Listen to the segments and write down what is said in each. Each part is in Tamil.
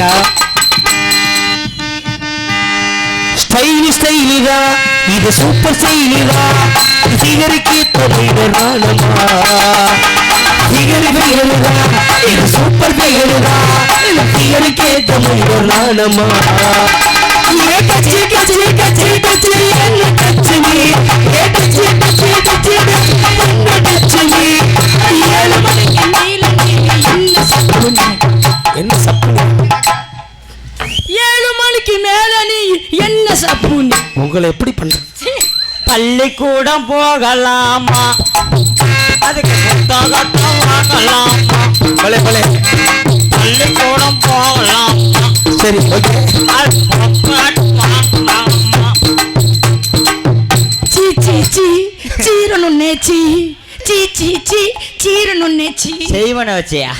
ஐயா ஸ்டைல் ஸ்டைலிதா இது சூப்பர் ஸ்டைலிதா சிகருக்கு தொழில் நாளமா பெயருதா இது சூப்பர் பெயருதா சிகருக்கு தொழில் கச்சி கச்சி கச்சி கச்சி என்ன கச்சி கச்சி கச்சி கச்சி கச்சி ஏழு மணிக்கு உங்களை எப்படி பண்றது? பள்ளிக்கூடம் போகலாமா? அதுக்கு புத்தகத்தை வாங்கலாமா? பலே பலே. பள்ளிக்கூடம் போகலாம்? சரி ஓகே. சீ சீ சீ சீரணும் செய்வன வச்சியா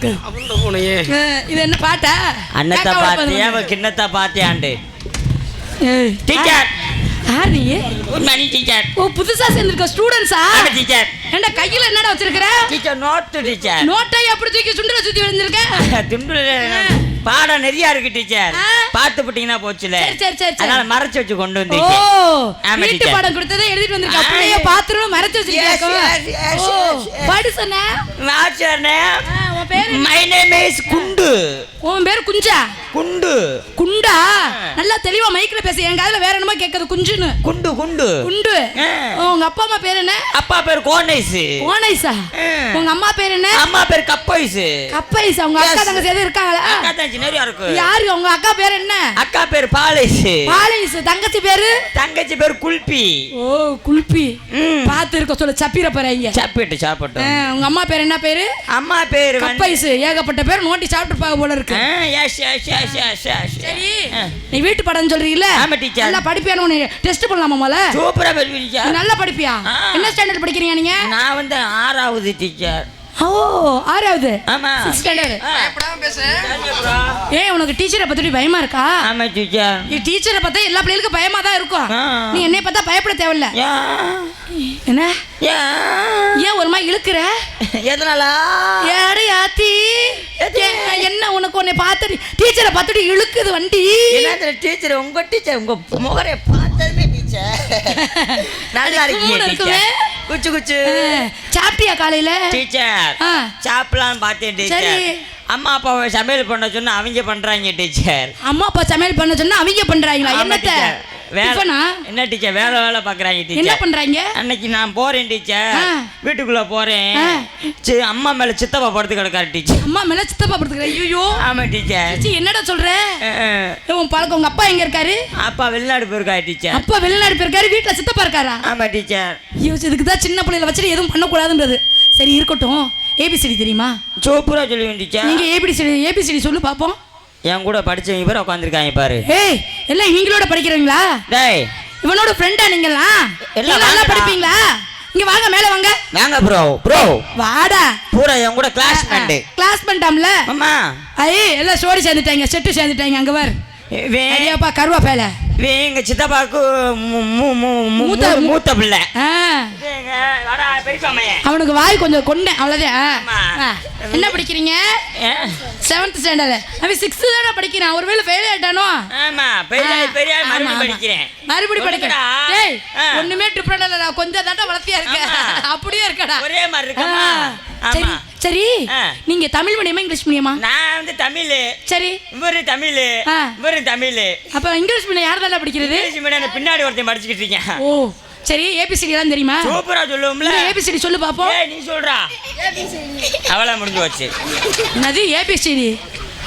அஹ், இது என்ன பாட்டா? அன்னத்தை வந்து பார்த்தியா வந்து- அவ கிண்ணத்தை பார்த்தியாண்டு டீச்சர். Morning teacher. ஓ புதுசா சேர்ந்திருக்க ஸ்டூடெண்ட்ஸா? டீச்சர். ஏண்டா கையில என்னடா வச்சிருக்கிற? Teacher note teacher. நோட்டை அப்படி தூக்கி சுண்டல சுத்தி விழுந்திருக்க துண்டு பாடம் நிறைய இருக்கு டீச்சர். ஆ. பார்த்து போட்டீங்கன்னா போச்சுல. சரி, சரி. அதனால மறைச்சு வச்சு கொண்டு ஓ வந்தீங்க ஆமா, வீட்டு. பாடம் கொடுத்ததை எழுதிட்டு வந்திருக்க. அப்படியே yes. பாத்துரும் மறைச்சு ஓ yes. படி சொன்ன What's your name? ஆ, உன் பேரு? My name is குண்டு உன் பேரு குஞ்சா குண்டு. குண்டா? நல்லா தெளிவா மைக்ல பேசு. என் காதுல வேற என்னமோ கேக்குது குஞ்சுன்னு. குண்டு குண்டு. குண்டு. உங்க அப்பா அம்மா பேர் என்ன? அப்பா பேர் கோனைஸ் ஆ. உங்க அம்மா பேர் என்ன? அம்மா பேர் கப்பைஸ் கப்பைசா உங்க அக்கா. தங்கச்சி எதுவும் இருக்காங்களா? அக்கா தங்கச்சி நிறைய இருக்கு. யாரு உங்க அக்கா பேர் என்ன? அக்கா பேர் பாலிஸ் பாலிஸ் தங்கச்சி பேரு? தங்கச்சி பேர் குல்பி. ஓ குல்பி. பாத்து இருக்க சொல்ல சப்பிர போறீங்க சாப்பிட்டு சாப்பிட்டு உங்க அம்மா பேர் என்ன பேரு? அம்மா பேர் கப்பைஸ் ஏகப்பட்ட பேர் நோண்டி சாப்பிட்டுருப்பாங்க போல இருக்கு. சரி. நீ வீட்டு படம் சொல்றீங்கல்ல ஆமா, teacher. நல்லா படிப்பியானு உன்னை டெஸ்ட் பண்ணலாமா முதல்ல? சூப்பரா டீச்சர் நல்லா படிப்பியா. என்ன ஸ்டாண்டர்ட் படிக்கிறீங்க நீங்க? நான் வந்து ஆறாவது டீச்சர் ஓ ஆறாவது. ஆமா. ஏய் உனக்கு டீச்சரை பத்தி பயமா இருக்கா? ஆமா டீச்சர் நீ டீச்சரை பார்த்தா எல்லா பிள்ளைகளுக்கும் பயமா தான் இருக்கும். நீ என்னை பார்த்தா பயப்பட தேவையில்ல. என்ன? ஏன் ஒரு மாதிரி இழுக்கிற? எதனாலா? ஏன், என்ன உனக்கு உன்னை பார்த்து டீச்சரை பார்த்துட்டு இழுக்குது வண்டி. டீச்சர் உங்க டீச்சர் உங்க முகரை பார்த்ததுமே டீச்சர் நல்லா இருக்கீங்க குச்சு குச்சு. சாப்பிட்டியா காலையில? டீச்சர் ஆ. சாப்பிடலான்னு பார்த்தேன் சரி. டீச்சர் அம்மா அப்பாவை சமையல் பண்ண சொன்னா அவங்க பண்றாங்க டீச்சர். அம்மா அப்பா சமையல் பண்ண சொன்னா அவங்க பண்றாங்களா? என்னத்த? Teacher. வேலை டிஃபனா என்ன டீச்சர் வேலை வேலை பாக்குறாங்க என்ன டீச்சர் பண்றாங்க? அன்னைக்கு நான் போறேன் டீச்சர். வீட்டுக்குள்ள போறேன். சரி அம்மா மேல சித்தப்பா படுத்து கிடக்காரு டீச்சர் அம்மா மேல சித்தப்பா படுத்துக்கிறேன் ஐயோ ஆமா டீச்சர் என்னடா சொல்ற? உன் பழக்கம் உங்க அப்பா எங்க இருக்காரு? அப்பா வெளிநாடு போயிருக்கா டீச்சர் அப்பா வெளிநாடு போயிருக்காரு வீட்டுல சித்தப்பா இருக்காரா? ஆமா டீச்சர் ஐயோ இதுக்கு தான் சின்ன பிள்ளைல வச்சுட்டு எதுவும் பண்ணக்கூடாதுன்றது. சரி இருக்கட்டும். ஏபிசிடி தெரியுமா? சூப்பரா சொல்லுவேன் டீச்சர் நீங்க ஏபிசிடி ஏபிசிடி சொல்லு பாப்போம். என் கூட படிச்சவங்க பேர் உட்காந்துருக்காங்க பாரு. ஏய் எல்லாம் நீங்களோட படிக்கிறீங்களா? டேய். இவனோட ஃப்ரெண்டா நீங்கலாம் எல்லாம் நல்லா. படிப்பீங்களா? இங்க வாங்க மேல வாங்க. வாங்க ப்ரோ ப்ரோ வாடா. பூரா என் கூட கிளாஸ்மேட் கிளாஸ் பண்ணிட்டாம்ல அம்மா. ஐயே எல்லாம் சோடி சேர்ந்துட்டாங்க செட்டு சேர்ந்துட்டாங்க அங்க பாரு. இவன் ஐயாப்பா கருவா பேல எங்க சித்தப்பாக்கு மூத்த- மூத்த பிள்ளை. அவனுக்கு வாய் கொஞ்சம் கொண்டேன் அவ்வளோதான். என்ன படிக்கிறீங்க? செவன்த் ஸ்டாண்டர்ட் அவன் சிக்ஸ்த்து தானே படிக்கிறான். ஒருவேளை ஃபெயில் ஆயிட்டானோ? ஆமா, மறுபடியும். படிக்கிறேன். டேய். ஒண்ணுமே இல்ல நான் கொஞ்சம் தாண்டா வளர்த்தியா இருக்க. அப்படியே இருக்கடா. ஒரே மாதிரி. சரி சரி. நீங்க தமிழ் மீடியமா இங்கிலீஷ் மீடியமா? நான் வந்து தமிழ். சரி. இவரு தமிழ். இவரு தமிழ். அப்ப இங்கிலீஷ் மீடியம் யார் தாண்டா படிக்கிறது? பின்னாடி ஒருத்தன் படிச்சுக்கிட்டு இருக்கேன். ஓ சரி ஏபிசிடி எல்லாம் தெரியுமா? சூப்பரா சொல்லுவோம்ல. ஏபிசிடி சொல்லு பாப்போம். ஏய் நீ சொல்றா. அவளா முடிஞ்சு வச்சு என்னது ஏபிசிடி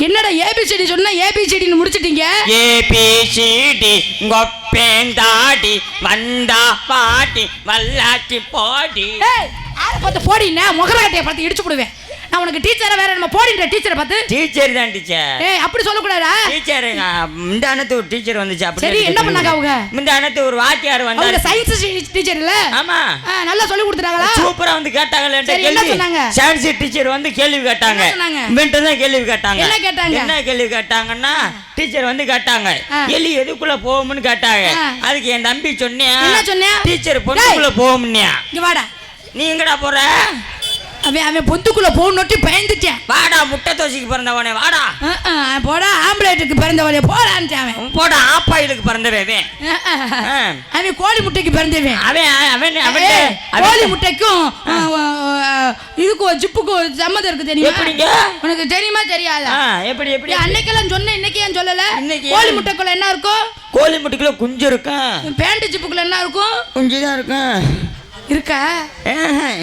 என்னடா ஏபிசிடி சொன்னா ஏபிசிடின்னு முடிச்சிட்டீங்க? ஏபிசிடி கொப்பேன் தாடி வந்தா பாட்டி வல்லாச்சி போடி. பார்த்து போடினா முகர கட்டையை பார்த்து இடிச்சு போடுவேன். நான் உனக்கு டீச்சரை வேற நம்ம போடின்ற டீச்சரை பார்த்து. டீச்சர் தான் டீச்சர் ஏய் அப்படி சொல்லக்கூடாதா? டீச்சர் இந்த அனத்து ஒரு டீச்சர் வந்துச்சு அப்படி சரி, என்ன பண்ணாங்க அவங்க? இந்த அனத்து ஒரு வாத்தியார் வந்தாரு. சயின்ஸ் டீச்சர் இல்ல ஆமா. நல்லா சொல்லி கொடுத்துட்டாங்களா? சூப்பரா வந்து கேட்டாங்கல்ல சரி, என்ன சொன்னாங்க? சயின்ஸ் டீச்சர் வந்து கேள்வி கேட்டாங்க? இவன்ட்ட தான் கேள்வி கேட்டாங்க. என்ன கேட்டாங்க? என்ன கேள்வி கேட்டாங்கன்னா டீச்சர் வந்து கேட்டாங்க. எலி எதுக்குள்ள போகும்னு கேட்டாங்க. அதுக்கு என் தம்பி சொன்னியா? என்ன சொன்னியா? டீச்சர் பொண்ணுக்குள்ள போகும்னியா? இங்க வாடா. நீ எங்கடா போற? அவன் அவன் பொந்துக்குள்ள போகணுட்டு பயந்துட்டேன். வாடா முட்டை தோசைக்கு பிறந்தவனே வாடா. போடா ஆம்பளைட்டுக்கு பிறந்தவளே போடான்ட்டு அவன். போடா ஆப்பாயிலுக்கு பிறந்தவன். அவன் கோழி முட்டைக்கு பிறந்தவன். அவன் அவன் அவன் கோழி முட்டைக்கும் இதுக்கும் ஜிப்புக்கும் சம்மதம் இருக்கு தெரியுமா? எப்படிங்க? உனக்கு தெரியுமா தெரியாதா? எப்படி எப்படி அன்னைக்கெல்லாம் சொன்ன இன்னைக்கு ஏன் சொல்லல? கோழி? முட்டைக்குள்ள என்ன இருக்கும்? கோழி முட்டைக்குள்ள குஞ்சு இருக்கும் பேண்ட் ஜிப்புக்குள்ள என்ன இருக்கும்? குஞ்சு தான் இருக்கும் இருக்கா?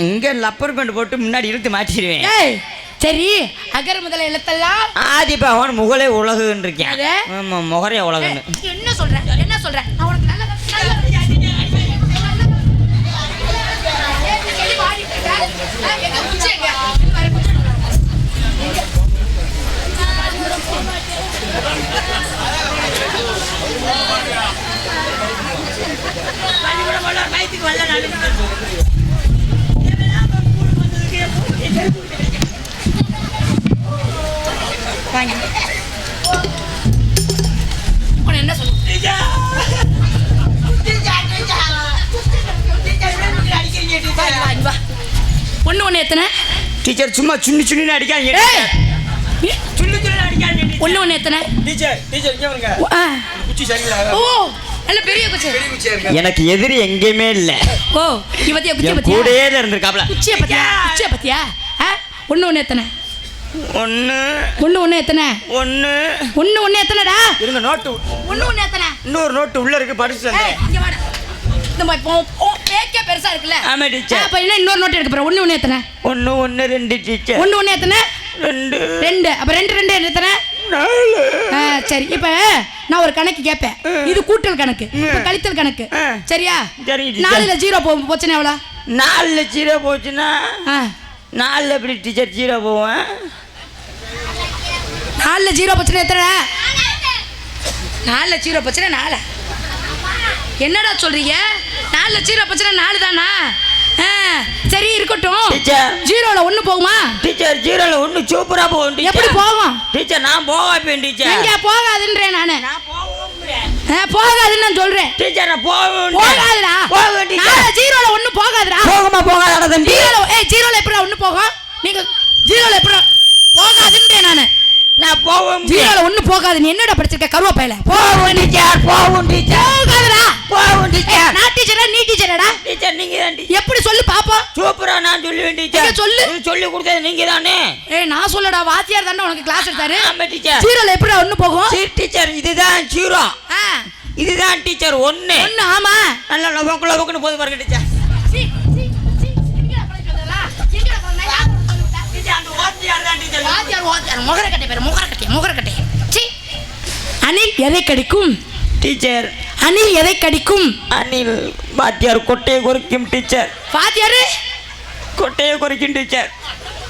இங்க லப்பர் பேண்ட் போட்டு முன்னாடி இழுத்து மாட்டிடுவேன். சரி அகர முதல எழுத்தெல்லாம் ஆதி பகவான் முகலே உலகுன்னு இருக்கேன் முகரே உலகுன்னு. என்ன சொல்ற? என்ன சொல்ற? நான் உனக்கு நல்ல பாரு, குச்சி எங்க? உன்னை என்ன சொல்ல? ஒண்ணு ஒண்ணு எத்தனை? டீச்சர் சும்மா சுண்ணி சுண்ணி அடிக்காங்க சுண்ணி சுண்ணி அடிக்காங்க ஒண்ணு ஒண்ணு எத்தனை? டீச்சர் டீச்சர் இங்க வருங்க. குச்சி சரியில்லை. ஓ! நல்ல பெரிய குச்சி பெரிய குச்சியா இருக்கு எனக்கு எதிரி எங்கேயுமே இல்ல. ஓ நீ பத்தியா குச்சிய என் பத்தியா? கூடயே இருந்திருக்காப்ல. குச்சிய பத்தியா? குச்சிய பத்தியா? ஆ? ஒண்ணு ஒண்ணு எத்தனை? ஒண்ணு. ஒண்ணு ஒண்ணு எத்தனை? ஒண்ணு. ஒண்ணு ஒண்ணு எத்தனைடா? இருங்க நோட்டு. ஒண்ணு ஒண்ணு எத்தனை? இன்னொரு நோட்டு உள்ள இருக்கு படிச்சு இங்க வாடா. இந்த மாதிரி ஓ பேக்கே பெருசா இருக்குல்ல. ஆமா டீச்சர். அப்ப என்ன இன்னொரு நோட் எடுக்க போறேன் ஒண்ணு ஒண்ணு எத்தனை? ஒண்ணு ஒண்ணு ரெண்டு டீச்சர். ஒண்ணு ஒண்ணு எத்தனை? ரெண்டு. ரெண்டு. அப்ப ரெண்டு ரெண்டு எத்தனை? சரி இப்ப நான் ஒரு கணக்கு கேட்பேன் இது கூட்டல் கணக்கு கழித்தல் கணக்கு. சரியா. நாலுல ஜீரோ போ போச்சுன்னா எவ்வளோ? நாலுல ஜீரோ போச்சுன்னா நாலுல எப்படி டீச்சர் ஜீரோ போவேன்? நாலுல ஜீரோ போச்சுன்னா எத்தனை? நாலுல ஜீரோ போச்சுன்னா நாலு. என்னடா சொல்றீங்க? நாலுல ஜீரோ போச்சுன்னா நாலு தானா? சரி இருக்கட்டும். டீச்சர். ஜீரோல ஒண்ணு போகுமா? டீச்சர் ஜீரோல ஒண்ணு சூப்பரா போகும் டீச்சர். எப்படி போகும்? டீச்சர் நான் போவேன் டீச்சர். எங்க போகாதுன்றேன் நானு. போகாதுன்னு நான் சொல்றேன். டீச்சர் நான் போவேன் போகாதுடா. போவேன் டீச்சர். ஜீரோல ஒண்ணு போகாதுடா. போகமா போகாத தம்பி? ஜீரோல ஏய் ஜீரோல எப்படி ஒண்ணு போகும்? நீங்க ஜீரோல எப்படி போகாதுன்றேன் நானு. நான் போவேன் ஜீரோல ஒண்ணு போகாது. நீ என்னடா படிச்சிருக்க? கருவாப்பையில போவேன் டீச்சர் போவேன் டீச்சர் போகாதுடா. ஏய், டீச்சர் நான் டீச்சரா நீ டீச்சரடா டீச்சர் நீங்க தான் எப்படி சொல்லு பாப்போம் சூப்பரா நான் சொல்லுவேன் டீச்சர் சொல்லு? சொல்லி கொடுத்தது நீங்க தானே. ஏய் நான் சொல்லடா. வாத்தியார் தானே உனக்கு கிளாஸ் எடுத்தாரு. ஆமா டீச்சர் ஜீரோல எப்படி ஒண்ணு போகும்? சரி டீச்சர் இதுதான் ஜீரோ. ஆ. இதுதான் டீச்சர் ஒன்னு ஒண்ணு ஆமா. நல்லா லபக்கு லபக்குன்னு போது பாருங்க டீச்சர் வாத்தியார் வாத்தியார், முகரக்கட்டை பேரு, முகரக்கட்டை, முகரக்கட்டை. சீ. அணில் எதை கடிக்கும்? டீச்சர். அணில் எதை கடிக்கும்? அனில் வாத்தியார் கொட்டையை குறிக்கும் டீச்சர். வாத்தியாரு. கொட்டையை குறிக்கும் டீச்சர்.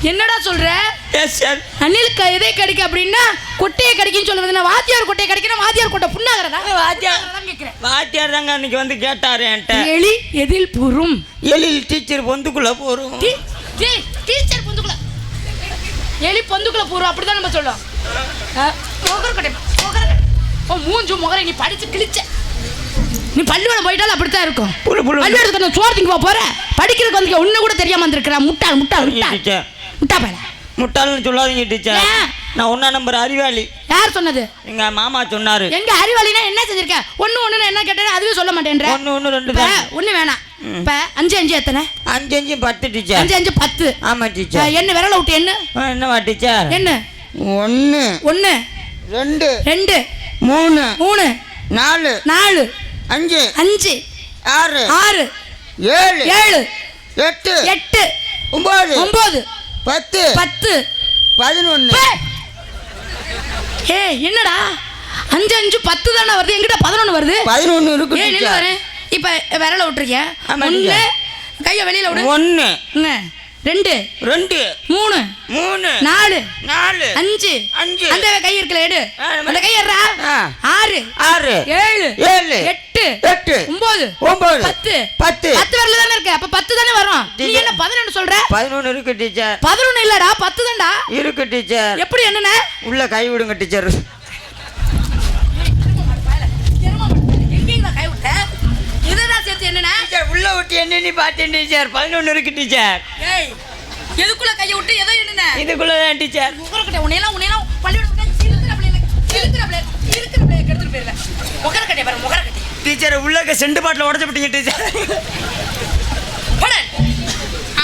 என்னடா சொல்ற? எஸ் சார் அணில் க- எதை கடிக்க அப்படின்னா கொட்டையை கடிக்குன்னு சொல்லுவது நான் வாத்தியார் கொட்டையை கடிக்கணும் வாத்தியார் கொட்டை புண்ணாகிறதா? வாத்தியார். கேட்கிறேன். வாத்தியார் தாங்க அன்னைக்கு வந்து கேட்டாரு என்கிட்ட. எலி எதில் புறும் எழில் டீச்சர் பொந்துக்குள்ள டீ- டீ- டீச்சர் எலி பொந்துக்குள்ள பூரும் அப்படிதான் நம்ம சொல்லுவோம் முகர கட்டை முகர ஓ மூஞ்சு முகரை நீ படிச்சு கிழிச்ச. நீ பள்ளியோட போயிட்டாலும் அப்படித்தான் இருக்கும். பள்ளியோடத்துக்கு நான் சோறு திங்க போற படிக்கிறதுக்கு வந்து ஒண்ணு கூட தெரியாம வந்திருக்கிறா. முட்டாள் முட்டாள் முட்டாள். முட்டா பையல முட்டாள்னு சொல்லாதீங்க டீச்சர்? நான் ஒன்னா நம்பர் அறிவாளி. யார் சொன்னது? எங்க மாமா சொன்னாரு. எங்க அறிவாளினா என்ன செஞ்சிருக்க? ஒண்ணு ஒண்ணு என்ன கேட்டேன் அதுவே சொல்ல மாட்டேன்ற. ஒண்ணு ஒண்ணு ரெண்டு ஒண்ணு வேணாம். இப்ப அஞ்சு அஞ்சு எத்தனை? அஞ்சு அஞ்சு பத்து டீச்சர். அஞ்சு அஞ்சு பத்து. ஆமா டீச்சர். என்ன விரல விட்டு என்ன? என்னவா டீச்சர்? என்ன? ஒன்னு ஒண்ணு. ரெண்டு. ரெண்டு. மூணு. மூணு. நாலு. நாலு. அஞ்சு. அஞ்சு. ஆறு. ஆறு. ஏழு. ஏழு. எட்டு. எட்டு. ஒன்பது ஒன்பது பத்து. பத்து. பதினொன்னு. ஏய் என்னடா? அஞ்சு அஞ்சு பத்து தானே வருது? எங்கிட்ட பதினொன்று வருது. பதினொன்னு இருக்கு நில்லு டீச்சர் வரேன். இப்போ விரல விட்டுருக்கேன் ஒன்று. கையை வெளியில விடு. இங்க. ரெண்டு. ரெண்டு. மூணு. மூணு. நாலு. நாலு. அஞ்சு. அஞ்சு. அந்த கை இருக்குல்ல எடு. அந்த கை ஆ. ஆறு. ஆறு. ஏழு. ஏழு. எட்டு. எட்டு ஒன்பது ஒன்பது பத்து. பத்து. பத்து வரல தானே இருக்கு. அப்ப பத்து தானே வரும். நீ டீச்சர். என்ன பதினொன்று சொல்ற? பதினொன்று இருக்கு டீச்சர். பதினொன்று இல்லடா பத்து தான்டா. இருக்கு டீச்சர். எப்படி என்னண்ணே உள்ள கை விடுங்க டீச்சர். டீச்சர் உள்ள விட்டு என்ன பார்த்தேன் டீச்சர். பதினொன்று இருக்கு டீச்சர். ஏய் எதுக்குள்ள கையை விட்டு எதோ என்னண்ணே இதுக்குள்ள தான் டீச்சர். உட்காரக்கட்டை உன்னையெல்லாம் உன்னையெல்லாம் பள்ளியோட இருக்கிற பிள்ளைங்க இருக்கிற பிள்ளை இருக்கிற பிள்ளைய கெடுத்துட்டு போயிடல முகரக்கட்டை பாரு முகரக்கட்டை டீச்சர் உள்ளக்க செண்டு பாட்டில் உடச்சு விட்டீங்க டீச்சர்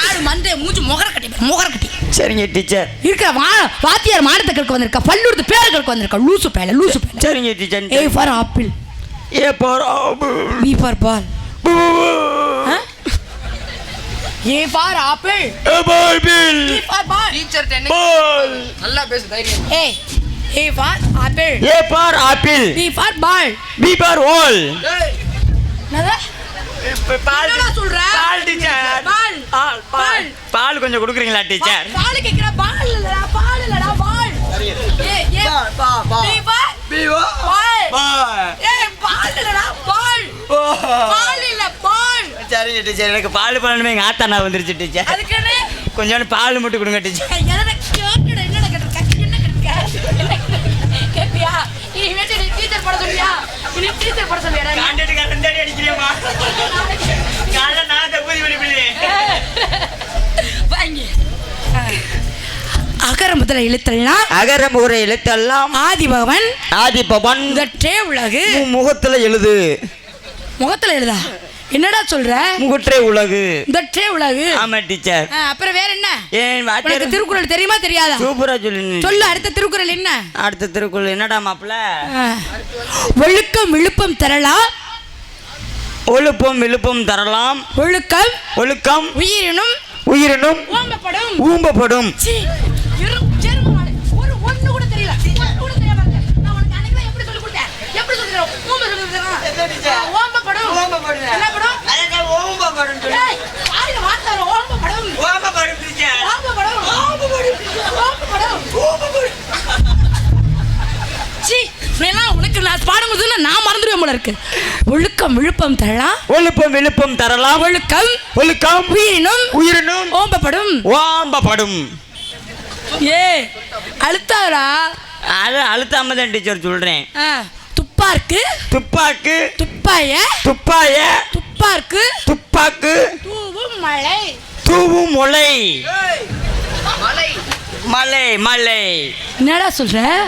ஆடு மண்டே மூஞ்சி முகரக்கட்டை பாரு முகரக்கட்டை. சரிங்க டீச்சர் இருக்கிற வா வாத்தியார் மானத்தை கேட்க வந்திருக்கா பல்லூர்த்து பேரை கேட்க வந்திருக்கா லூசு பேல லூசு பேல. சரிங்க teacher A for apple. A போற B for ball. A for apple. B for ball. Teacher ball. நல்லா பேசு தைரியம். A A for apple A for apple B for ball B for ஓல் என்னது? பால் என்னடா சொல்ற? Ball teacher. பால். பால் பால். பால். கொஞ்சம் கொடுக்குறீங்களா டீச்சர்? பால் கேக்குற பால் இல்லடா பால் இல்லடா பால். ஏ ஏ பி ஃபார் பால் பால். ஏ பால் இல்லடா பால். பால் இல்ல பால். சரிங்க டீச்சர். எனக்கு பால் பண்ணணுமே எங்கள் ஆத்தா நான் வந்துருச்சு டீச்சர். அதுக்குன்னு கொஞ்சோண்டு பால் மட்டும் கொடுங்க டீச்சர். டீச்சர் பட சொல்லியா காண்டட்டுக்காரன் ரெண்டாடி அடிக்கிறியம்மா காலைல நான் தப்பு பண்ணி வாங்கி. அகர முதல எழுத்தல்னா அகர முறை எழுத்தெல்லாம் ஆதி பகவன் ஆதி பவன் உலகு முகத்துல எழுது. முகத்துல எழுதா? என்னடா சொல்ற முகற்றே உலகு இந்த டே உலகு ஆமா டீச்சர் அப்புறம் வேற என்ன ஏன் வாத்தியார் திருக்குறள் தெரியுமா தெரியாதா சூப்பரா சொல்லு சொல்லு அடுத்த திருக்குறள் என்ன அடுத்த திருக்குறள் என்னடா மாப்பிள்ள ஆ. ஒழுக்கம் விழுப்பம் தரலாம் ஒழுப்பம் விழுப்பம் தரலாம் ஒழுக்கம் ஒழுக்கம் உயிரினும் உயிரினும் ஊம்பப்படும் சீ, இரு, செருப்பு மாடு. ஒரு ஒண்ணு கூட தெரியல ஒண்ணு கூட தெரியாம இருக்கு. நான் உனக்கு அன்னைக்கு தான் எப்படி சொல்லிக் கொடுத்தேன்? எப்படி சொல்லிக் கொடுத்தேன்? ஊம்ப சொல்லிக் கொடுத்தேனா? ஆ, ஓம்பப்படும். ஓம்பப்படும். சீ, நீலாம் உனக்கு நான் பாடம் கொடுத்ததுன்னா நான் மறந்துடுவேன் போல இருக்கு. ஒழுக்கம் விழுப்பம் தரலாம். ஒழுப்பம் விழுப்பம் தரலாம். ஒழுக்கம். ஒழுக்கம். உயிரினும். உயிரினும். ஓம்பப்படும் ஓம்பப்படும் ஏ அழுத்தாதடா. அது அழுத்தாம தான் டீச்சர் சொல்றேன். துப்பார்க்கு துப்பாக்கு. துப்பாய. துப்பாய. துப்பார்க்கு துப்பாக்கு. தூவும் மழை. தூவும் முளை மலை மலை என்னடா சொல்ற?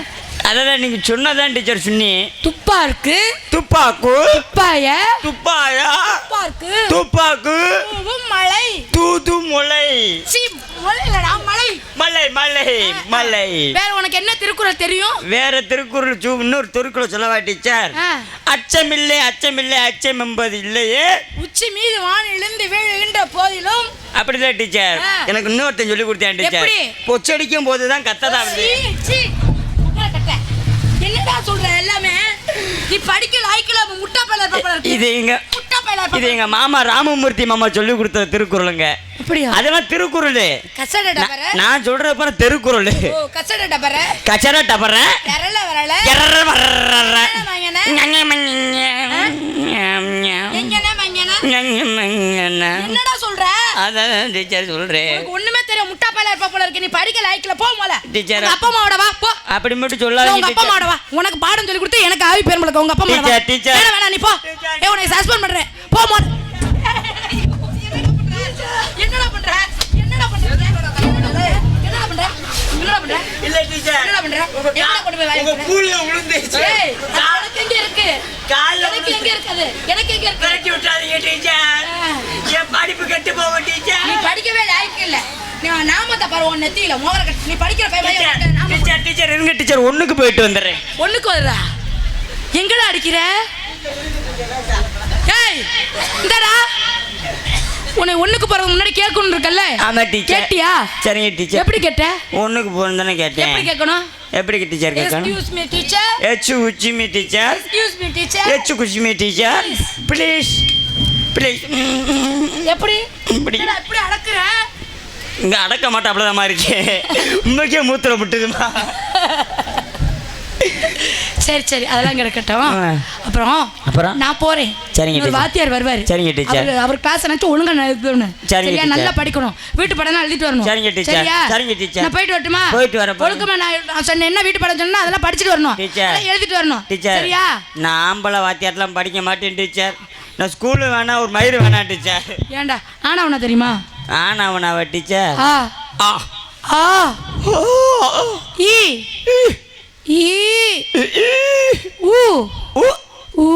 அதான் நீங்க சொன்னதான் டீச்சர் சொன்னி. துப்பார்க்கு துப்பாக்கு. துப்பாய. துப்பாயா. துப்பாக்கு. தூவும் மழை. தூது முளை சீ மழை மலை மலை மலை. வேற உனக்கு என்ன திருக்குறள் தெரியும்? வேற திருக்குறள் இன்னொரு திருக்குறள் சொல்லவா டீச்சர். அச்சமில்லை அச்சமில்லை அச்சம் என்பது இல்லையே. உச்சி மீது வானிலிருந்து வீழுகின்ற போதிலும் அப்படிதான் டீச்சர். எனக்கு இன்னொருத்தன் சொல்லி கொடுத்தேன் டீச்சர்? பொச்சடிக்கும் போது தான் கத்ததா. என்னடா சொல்ற எல்லாமே? நீ படிக்க லாய்க்கல முட்டா பையல இது எங்க இது எங்க மாமா ராமமூர்த்தி மாமா சொல்லி கொடுத்த திருக்குறளுங்க. அப்படியா அதெல்லாம் திருக்குறள் கசட டபர நான் சொல்றப்ப திருக்குறள் ஓ கசட டபர கச்சர டபர விரல விரல எர்ர வர்ற மங்கன ஞங்க மங்க எங்கன மங்கன ஞங்க மங்கன. என்னடா சொல்ற அதான் டீச்சர் சொல்றேன் உனக்கு ஒண்ணுமே தெரியும் முட்டா இருப்ப போல இருக்கு நீ படிக்க லாய்க்கல போ Teacher. உங்க அப்பா அம்மாவோட வா போ அப்படி மட்டும் சொல்லாதீங்க உங்க அப்பா டீச்சர் அம்மாவோட வா உனக்கு பாடம் சொல்லி கொடுத்து எனக்கு ஆவி பேர் உங்க அப்பா அம்மாவோட வா Teacher, teacher. வேணாம் வேணாம் நீ போ ஏ உனக்கு சஸ்பெண்ட் பண்றேன் போ மோல என்னடா பண்ற? என்னடா பண்ற? என்னடா பண்ற? என்னடா பண்ற? இல்ல டீச்சர். என்னடா பண்ற? என்னடா கொண்டு போய் விழுந்துச்சு எனக்கு எங்க இருக்கு? கால்ல எனக்கு எங்க எனக்கு எங்க இருக்கு? விட்டாதீங்க டீச்சர். என் படிப்பு கெட்டு போகும் நீ டீச்சர் படிக்கவே லாய்க்கு இல்ல. நீ நாமத்தை பாரு உன் நெத்தியில மோதிர கட்டு நீ படிக்கிற பையன் டீச்சர் டீச்சர் டீச்சர் இருங்க டீச்சர். ஒண்ணுக்கு போயிட்டு வந்துடுறேன். ஒண்ணுக்கு வருதா? எங்கடா அடிக்கிற? ஏய் இந்தடா. உன்னை ஒண்ணுக்கு போறது முன்னாடி கேட்கணும் இருக்கல்ல? ஆமா டீச்சர் கேட்டியா? சரிங்க டீச்சர் எப்படி கேட்ட? ஒண்ணுக்கு போகணும் தானே கேட்டேன். எப்படி கேட்கணும்? எப்படி டீச்சர் கேட்கணும்? எக்ஸ்கியூஸ் மீ டீச்சர் எச்சு உச்சி me teacher excuse me teacher எச்சு குச்சி மீ டீச்சர் ப்ளீஸ் ப்ளீஸ் எப்படி? இப்படி. என்னடா இப்படி அடக்குற? இங்க அடக்க மாட்டாப்புலதான் இருக்கு. உண்மைக்கே மூத்திரம் விட்டுதுமா சரி சரி அதெல்லாம் கிடக்கட்டும். அப்புறம் அப்புறம்? நான் போறேன். சரிங்க. வாத்தியார் வருவாரு. சரிங்க, டீச்சர். அவர் கிளாஸ் நினைச்சு ஒழுங்கா எழுதணும் சரியா. நல்லா படிக்கணும். வீட்டு படம் எழுதிட்டு வரணும். சரிங்க, டீச்சர். சரியா? சரிங்க, டீச்சர். நான் போயிட்டு வரட்டுமா? போயிட்டு வரேன். ஒழுக்கமா நான் நான் சொன்ன என்ன வீட்டு படம் சொன்னா அதெல்லாம் படிச்சுட்டு வரணும். டீச்சர். எழுதிட்டு வரணும். டீச்சர் சரியா? நான் ஆம்பளை வாத்தியாட்டெல்லாம் படிக்க மாட்டேன் டீச்சர். நான் ஸ்கூலு வேணாம் ஒரு மயிறு வேணாம் டீச்சர். ஏன்டா ஆனா உன தெரியுமா? ஆனா அவனாவ டீச்சர். ஆ. ஆ. ஆ. ஈ. ஈ. ஊ. ஊ.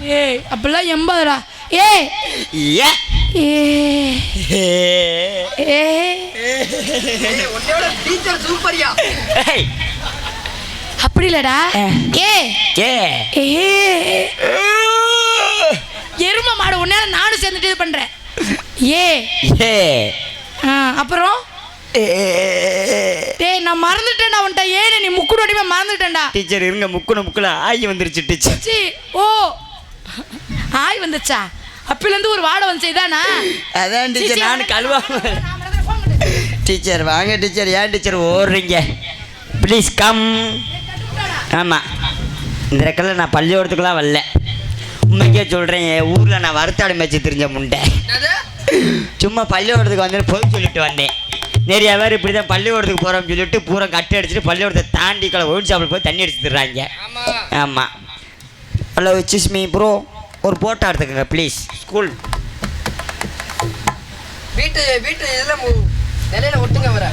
ஏய் அப்பெல்லாம் எண்பதுடா. ஏ. ஏ. ஏ. ஏ. டீச்சர் சூப்பரியா. ஏய். அப்படி இல்லடா. ஏ. ஏ. ஏ. எரும மாடு உன்ன நானும் சேர்ந்துட்டு இது பண்றேன். ஏ. ஏ. ஆ, அப்புறம்? டேய் நான் மறந்துட்டேன்டா உன்ட்ட ஏன்னு நீ முக்கு நோட்டியுமே மறந்துட்டேன்டா. டீச்சர் இருங்க முக்குன முக்குல ஆகி வந்துருச்சு டீச்சர் சி ஓ. ஆய் வந்துச்சா? அப்பிலேருந்து ஒரு வாடை வந்துச்சு இதானா அதான் டீச்சர் நான் பண்ணு. டீச்சர் வாங்க டீச்சர் ஏன் டீச்சர் ஓடுறீங்க? ப்ளீஸ் கம் ஆமாம் இந்த ரெக்கில் நான் பள்ளிக்கூடத்துக்குலாம் வரல. உண்மைக்கே சொல்கிறேன் என் ஊரில் நான் வறுத்தாடு மேய்ச்சி தெரிஞ்ச முண்டை. சும்மா பள்ளிக்கூடத்துக்கு வந்து பொய் சொல்லிட்டு வந்தேன். நிறைய பேர் இப்படி தான் பள்ளிக்கூடத்துக்கு போகிறோம்னு சொல்லிட்டு பூரா கட்டு அடிச்சுட்டு பள்ளிக்கூடத்தை தாண்டி கலை ஒயின் ஷாப்பில் போய் தண்ணி அடிச்சு தர்றாங்க. ஆமாம் ஹலோ விச்சிஸ் மீ ப்ரோ ஒரு போட்டோ எடுத்துக்கோங்க ப்ளீஸ் ஸ்கூல் வீட்டு வீட்டு இதுல நிலையில ஒட்டுங்க வர